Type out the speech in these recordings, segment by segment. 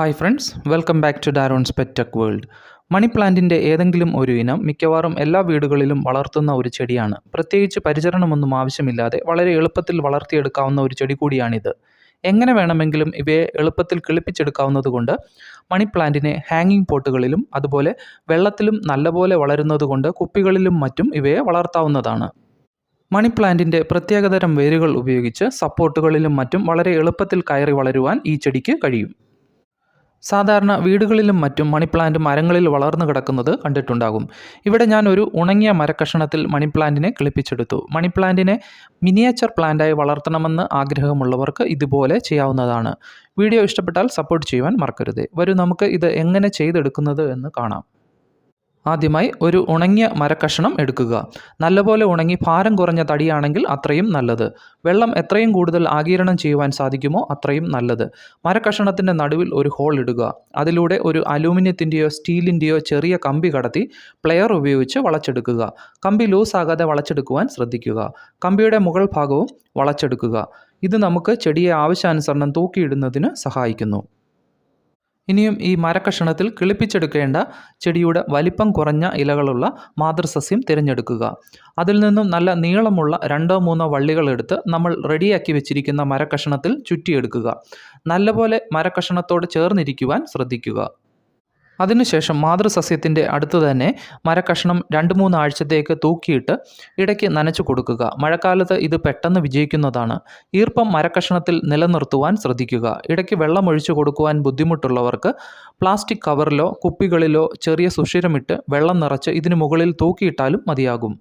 Hi friends welcome back to ഡാരോൺസ് പെറ്റക് world money പ്ലാന്റിന്റെ ഏതെങ്കിലും ഒരു ഇനം മിക്കവാറും എല്ലാ വീടുകളിലും വളർത്തുന്ന ഒരു ചെടിയാണ്. പ്രത്യേകിച്ച് പരിചരണമൊന്നും ആവശ്യമില്ലാതെ വളരെ എളുപ്പത്തിൽ വളർത്തിയെടുക്കാവുന്ന ഒരു ചെടി കൂടിയാണിത്. എങ്ങനെ വേണമെങ്കിലും ഇവയെ എളുപ്പത്തിൽ കിളിപ്പിച്ചെടുക്കാവുന്നതുകൊണ്ട് മണി പ്ലാന്റിനെ ഹാങ്ങിങ് പോട്ടുകളിലും അതുപോലെ വെള്ളത്തിലും നല്ലപോലെ വളരുന്നതുകൊണ്ട് കുപ്പികളിലും മറ്റും ഇവയെ വളർത്താവുന്നതാണ്. മണി പ്ലാന്റിന്റെ പ്രത്യേകതരം വേരുകൾ ഉപയോഗിച്ച് സപ്പോർട്ടുകളിലും മറ്റും വളരെ എളുപ്പത്തിൽ കയറി വളരുവാൻ ഈ ചെടിക്ക് കഴിയും. സാധാരണ വീടുകളിലും മറ്റും മണി പ്ലാന്റ് മരങ്ങളിൽ വളർന്നു കിടക്കുന്നത് കണ്ടിട്ടുണ്ടാകും. ഇവിടെ ഞാൻ ഒരു ഉണങ്ങിയ മരക്കഷണത്തിൽ മണി പ്ലാന്റിനെ കിളിപ്പിച്ചെടുത്തു. മണി പ്ലാന്റിനെ മിനിയേച്ചർ പ്ലാന്റായി വളർത്തണമെന്ന് ആഗ്രഹമുള്ളവർക്ക് ഇതുപോലെ ചെയ്യാവുന്നതാണ്. വീഡിയോ ഇഷ്ടപ്പെട്ടാൽ സപ്പോർട്ട് ചെയ്യുവാൻ മറക്കരുത്. വരും നമുക്ക് ഇത് എങ്ങനെ ചെയ്തെടുക്കുന്നത് എന്ന് കാണാം. ആദ്യമായി ഒരു ഉണങ്ങിയ മരക്കഷണം എടുക്കുക. നല്ലപോലെ ഉണങ്ങി ഭാരം കുറഞ്ഞ തടിയാണെങ്കിൽ അത്രയും നല്ലത്. വെള്ളം എത്രയും കൂടുതൽ ആഗിരണം ചെയ്യുവാൻ സാധിക്കുമോ അത്രയും നല്ലത്. മരക്കഷണത്തിന്റെ നടുവിൽ ഒരു ഹോൾ ഇടുക. അതിലൂടെ ഒരു അലൂമിനിയത്തിന്റെയോ സ്റ്റീലിന്റെയോ ചെറിയ കമ്പി കടത്തി പ്ലെയർ ഉപയോഗിച്ച് വളച്ചെടുക്കുക. കമ്പി ലൂസാകാതെ വളച്ചെടുക്കുവാൻ ശ്രദ്ധിക്കുക. കമ്പിയുടെ മുകൾ ഭാഗവും വളച്ചെടുക്കുക. ഇത് നമുക്ക് ചെടിയെ ആവശ്യാനുസരണം തൂക്കിയിടുന്നതിന് സഹായിക്കുന്നു. ഇനിയും ഈ മരക്കഷണത്തിൽ കിളിപ്പിച്ചെടുക്കേണ്ട ചെടിയുടെ വലിപ്പം കുറഞ്ഞ ഇലകളുള്ള മാതൃസസ്യം തിരഞ്ഞെടുക്കുക. അതിൽ നിന്നും നല്ല നീളമുള്ള രണ്ടോ മൂന്നോ വള്ളികൾ എടുത്ത് നമ്മൾ റെഡിയാക്കി വെച്ചിരിക്കുന്ന മരക്കഷണത്തിൽ ചുറ്റിയെടുക്കുക. നല്ലപോലെ മരക്കഷണത്തോട് ചേർന്നിരിക്കുവാൻ ശ്രദ്ധിക്കുക. അതിനുശേഷം മാതൃസസ്യത്തിന്റെ അടുത്ത് തന്നെ മരക്കഷ്ണം രണ്ട് മൂന്ന് ആഴ്ചത്തേക്ക് തൂക്കിയിട്ട് ഇടയ്ക്ക് നനച്ചു കൊടുക്കുക. മഴക്കാലത്ത് ഇത് പെട്ടെന്ന് വിജയിക്കുന്നതാണ്. ഈർപ്പം മരക്കഷ്ണത്തിൽ നിലനിർത്തുവാൻ ശ്രദ്ധിക്കുക. ഇടയ്ക്ക് വെള്ളം ഒഴിച്ചു കൊടുക്കുവാൻ ബുദ്ധിമുട്ടുള്ളവർക്ക് പ്ലാസ്റ്റിക് കവറിലോ കുപ്പികളിലോ ചെറിയ സുഷിരമിട്ട് വെള്ളം നിറച്ച് ഇതിനു മുകളിൽ തൂക്കിയിട്ടാലും മതിയാകും.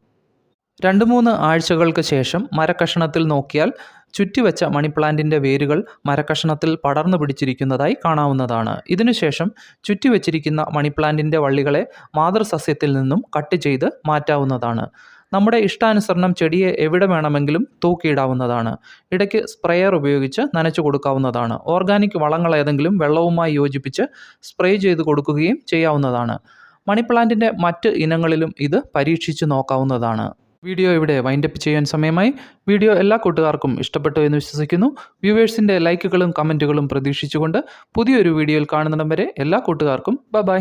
രണ്ട് മൂന്ന് ആഴ്ചകൾക്ക് ശേഷം മരക്കഷണത്തിൽ നോക്കിയാൽ ചുറ്റിവെച്ച മണിപ്ലാന്റിന്റെ വേരുകൾ മരക്കഷണത്തിൽ പടർന്നു പിടിച്ചിരിക്കുന്നതായി കാണാവുന്നതാണ്. ഇതിനുശേഷം ചുറ്റിവെച്ചിരിക്കുന്ന മണിപ്ലാന്റിന്റെ വള്ളികളെ മാതൃസസ്യത്തിൽ നിന്നും കട്ട് ചെയ്ത് മാറ്റാവുന്നതാണ്. നമ്മുടെ ഇഷ്ടാനുസരണം ചെടിയെ എവിടെ വേണമെങ്കിലും തൂക്കിയിടാവുന്നതാണ്. ഇടയ്ക്ക് സ്പ്രേയർ ഉപയോഗിച്ച് നനച്ചു കൊടുക്കാവുന്നതാണ്. ഓർഗാനിക് വളങ്ങൾ ഏതെങ്കിലും വെള്ളവുമായി യോജിപ്പിച്ച് സ്പ്രേ ചെയ്ത് കൊടുക്കുകയും ചെയ്യാവുന്നതാണ്. മണിപ്ലാന്റിന്റെ മറ്റ് ഇനങ്ങളിലും ഇത് പരീക്ഷിച്ച് നോക്കാവുന്നതാണ്. വീഡിയോ ഇവിടെ വൈൻഡപ്പ് ചെയ്യാൻ സമയമായി. വീഡിയോ എല്ലാ കൂട്ടുകാർക്കും ഇഷ്ടപ്പെട്ടു എന്ന് വിശ്വസിക്കുന്നു. വ്യൂവേഴ്സിന്റെ ലൈക്കുകളും കമന്റുകളും പ്രതീക്ഷിച്ചുകൊണ്ട് പുതിയൊരു വീഡിയോയിൽ കാണുന്നിടം വരെ എല്ലാ കൂട്ടുകാർക്കും ബ ബൈ.